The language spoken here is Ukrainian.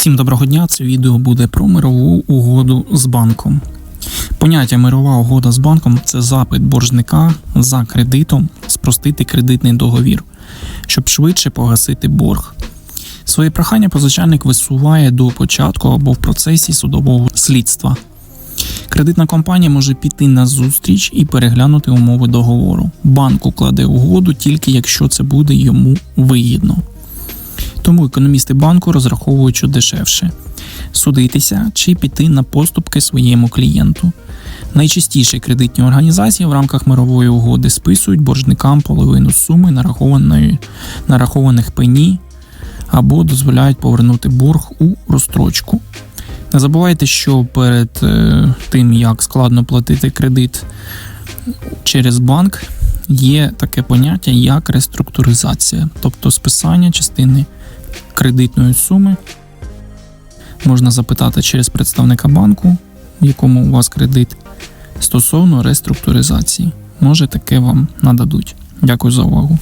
Всім доброго дня. Це відео буде про мирову угоду з банком. Поняття мирова угода з банком це запит боржника за кредитом спростити кредитний договір, щоб швидше погасити борг. Своє прохання позичальник висуває до початку або в процесі судового слідства. Кредитна компанія може піти на зустріч і переглянути умови договору. Банк укладе угоду тільки якщо це буде йому вигідно. Тому економісти банку розраховують, що дешевше судитися чи піти на поступки своєму клієнту. Найчастіше кредитні організації в рамках мирової угоди списують боржникам половину суми нарахованої, нарахованих пені або дозволяють повернути борг у розстрочку. Не забувайте, що перед е, тим, як складно платити кредит через банк, є таке поняття як реструктуризація, тобто списання частини кредитної суми можна запитати через представника банку, в якому у вас кредит, стосовно реструктуризації. Може, таке вам нададуть. Дякую за увагу.